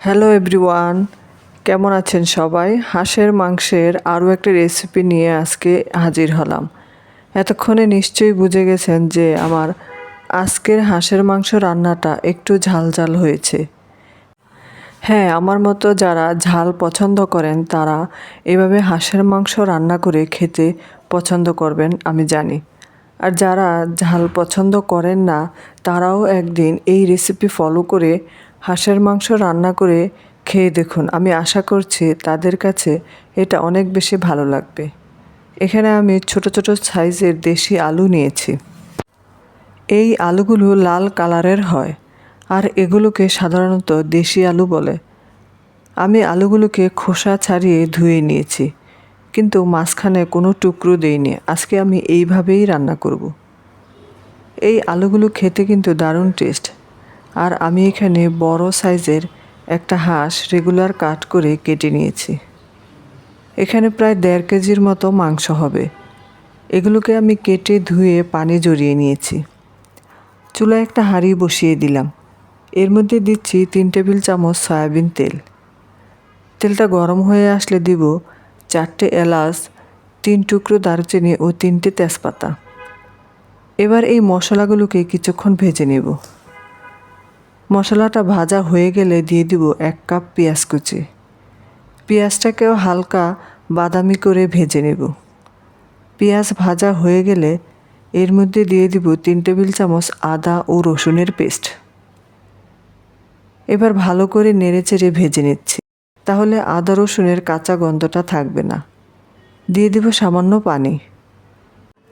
Hello everyone কেমন আছেন সবাই? হাঁসের, মাংসের আরও একটা রেসিপি নিয়ে আজকে হাজির হলাম। এতক্ষণে নিশ্চয়ই বুঝে গেছেন যে আমার আজকের হাঁসের, মাংস রান্নাটা একটু ঝাল ঝাল হয়েছে। হ্যাঁ আমার মতো যারা ঝাল পছন্দ করেন, তারা এভাবে হাঁসের, মাংস রান্না করে খেতে পছন্দ করবেন, আমি জানি। আর যারা ঝাল পছন্দ করেন না, তারাও একদিন এই রেসিপি ফলো করে হাঁসের মাংস রান্না করে খেয়ে দেখুন, আমি আশা করছি তাদের কাছে এটা অনেক বেশি ভালো লাগবে। এখানে আমি ছোট ছোট সাইজের দেশি আলু নিয়েছি। এই আলুগুলো লাল কালারের হয়, আর এগুলোকে সাধারণত দেশি আলু বলে। আমি আলুগুলোকে খোসা ছাড়িয়ে ধুয়ে নিয়েছি, কিন্তু মাঝখানে কোনো টুকরো দেইনি। আজকে আমি এইভাবেই রান্না করব। এই আলুগুলো খেতে কিন্তু দারুণ টেস্ট। আর আমি এখানে বড় সাইজের একটা হাঁস রেগুলার কাট করে কেটে নিয়েছি। এখানে প্রায় দেড় কেজির মতো মাংস হবে। এগুলোকে আমি কেটে ধুয়ে পানি জড়িয়ে নিয়েছি। চুলায় একটা হাঁড়ি বসিয়ে দিলাম। এর মধ্যে দিচ্ছি তিন টেবিল চামচ সয়াবিন তেল। তেলটা গরম হয়ে আসলে দিব চারটে এলাচ, তিন টুকরো দারুচিনি ও তিনটে তেজপাতা। এবার এই মশলাগুলোকে কিছুক্ষণ ভেজে নেব। মশলাটা ভাজা হয়ে গেলে দিয়ে দিব এক কাপ পেঁয়াজ কুচি। পেঁয়াজটাকেও হালকা বাদামি করে ভেজে নেব। পেঁয়াজ ভাজা হয়ে গেলে এর মধ্যে দিয়ে দিব তিন টেবিল চামচ আদা ও রসুনের পেস্ট। এবার ভালো করে নেড়ে চেড়ে ভেজে নিচ্ছি, তাহলে আদা রসুনের কাঁচা গন্ধটা থাকবে না। দিয়ে দিব সামান্য পানি।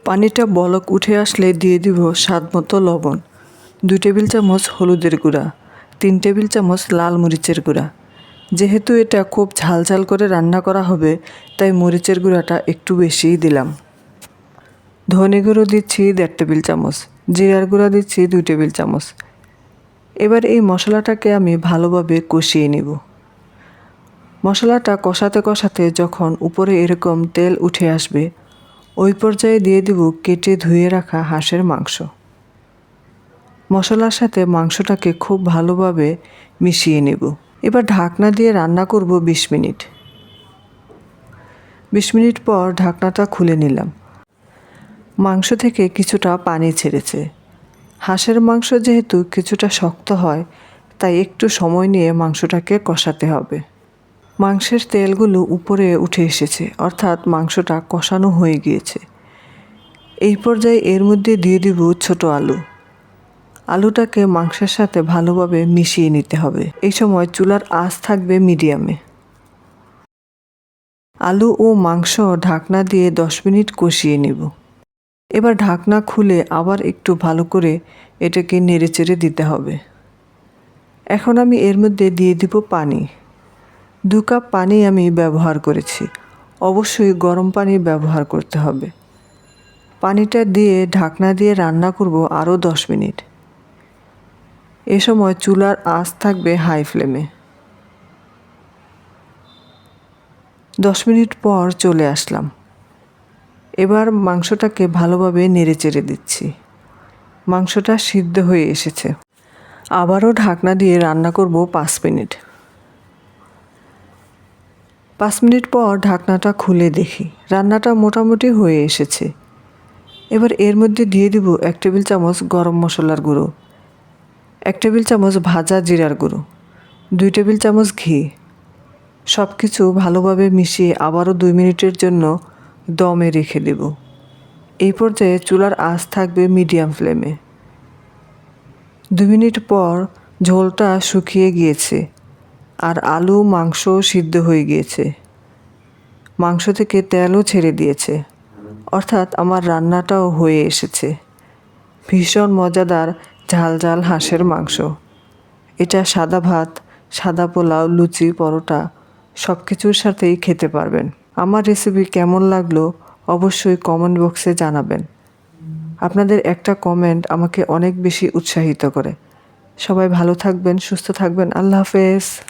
পানিটা বলক উঠে আসলে দিয়ে দিব স্বাদ মতো লবণ। দুই টেবিল চামচ হলুদের গুঁড়া, তিন টেবিল চামচ লাল মরিচের গুঁড়া। যেহেতু এটা খুব ঝাল ঝাল করে রান্না করা হবে, তাই মরিচের গুঁড়াটা একটু বেশিই দিলাম। ধনে গুঁড়ো দিচ্ছি দেড় টেবিল চামচ, জিরার গুঁড়া দিচ্ছি দুই টেবিল চামচ। এবার এই মশলাটাকে আমি ভালোভাবে কষিয়ে নেব। মশলাটা কষাতে কষাতে যখন উপরে এরকম তেল উঠে আসবে, ওই পর্যায়ে দিয়ে দিব কেটে ধুয়ে রাখা হাঁসের মাংস। মশলার সাথে মাংসটাকে খুব ভালোভাবে মিশিয়ে নেব। এবার ঢাকনা দিয়ে রান্না করব বিশ মিনিট। বিশ মিনিট পর ঢাকনাটা খুলে নিলাম। মাংস থেকে কিছুটা পানি ছেড়েছে। হাঁসের মাংস যেহেতু কিছুটা শক্ত হয়, তাই একটু সময় নিয়ে মাংসটাকে কষাতে হবে। মাংসের তেলগুলো উপরে উঠে এসেছে, অর্থাৎ মাংসটা কষানো হয়ে গিয়েছে। এই পর্যায়ে এর মধ্যে দিয়ে দিব ছোট আলু। আলুটাকে মাংসের সাথে ভালোভাবে মিশিয়ে নিতে হবে। এই সময় চুলার আঁচ থাকবে মিডিয়ামে। আলু ও মাংস ঢাকনা দিয়ে দশ মিনিট কষিয়ে নেব। এবার ঢাকনা খুলে আবার একটু ভালো করে এটাকে নেড়েচেড়ে দিতে হবে। এখন আমি এর মধ্যে দিয়ে দিব পানি। দু কাপ পানি আমি ব্যবহার করেছি। অবশ্যই গরম পানি ব্যবহার করতে হবে। পানিটা দিয়ে ঢাকনা দিয়ে রান্না করব আরও দশ মিনিট। এ সময় চুলার আঁচ থাকবে হাই ফ্লেমে। দশ মিনিট পর চলে আসলাম। এবার মাংসটাকে ভালোভাবে নেড়ে চেড়ে দিচ্ছি। মাংসটা সিদ্ধ হয়ে এসেছে। আবারও ঢাকনা দিয়ে রান্না করব পাঁচ মিনিট। পাঁচ মিনিট পর ঢাকনাটা খুলে দেখি। রান্নাটা মোটামুটি হয়ে এসেছে। এবার এর মধ্যে দিয়ে দিব এক টেবিল চামচ গরম মশলার গুঁড়ো। এক টেবিল চামচ ভাজা জিরার গুঁড়ো, দুই টেবিল চামচ ঘি সব কিছু ভালোভাবে মিশিয়ে আবারও দুই মিনিটের জন্য দমে রেখে দেব। এই পর্যায়ে চুলার আঁচ থাকবে মিডিয়াম ফ্লেমে। দু মিনিট পর ঝোলটা শুকিয়ে গিয়েছে আর আলু, মাংস সিদ্ধ হয়ে গিয়েছে। মাংস থেকে তেলও ছেড়ে দিয়েছে, অর্থাৎ আমার রান্নাটাও হয়ে এসেছে। ভীষণ মজাদার ঝাল ঝাল হাঁসের মাংস। এটা সাদা ভাত, সাদা পোলাও, লুচি, পরোটা সব কিছুর সাথেই খেতে পারবেন। আমার রেসিপি কেমন লাগল অবশ্যই কমেন্ট বক্সে জানাবেন। আপনাদের একটা কমেন্ট আমাকে অনেক বেশি উৎসাহিত করে। সবাই ভালো থাকবেন, সুস্থ থাকবেন, আল্লাহ হাফেজ।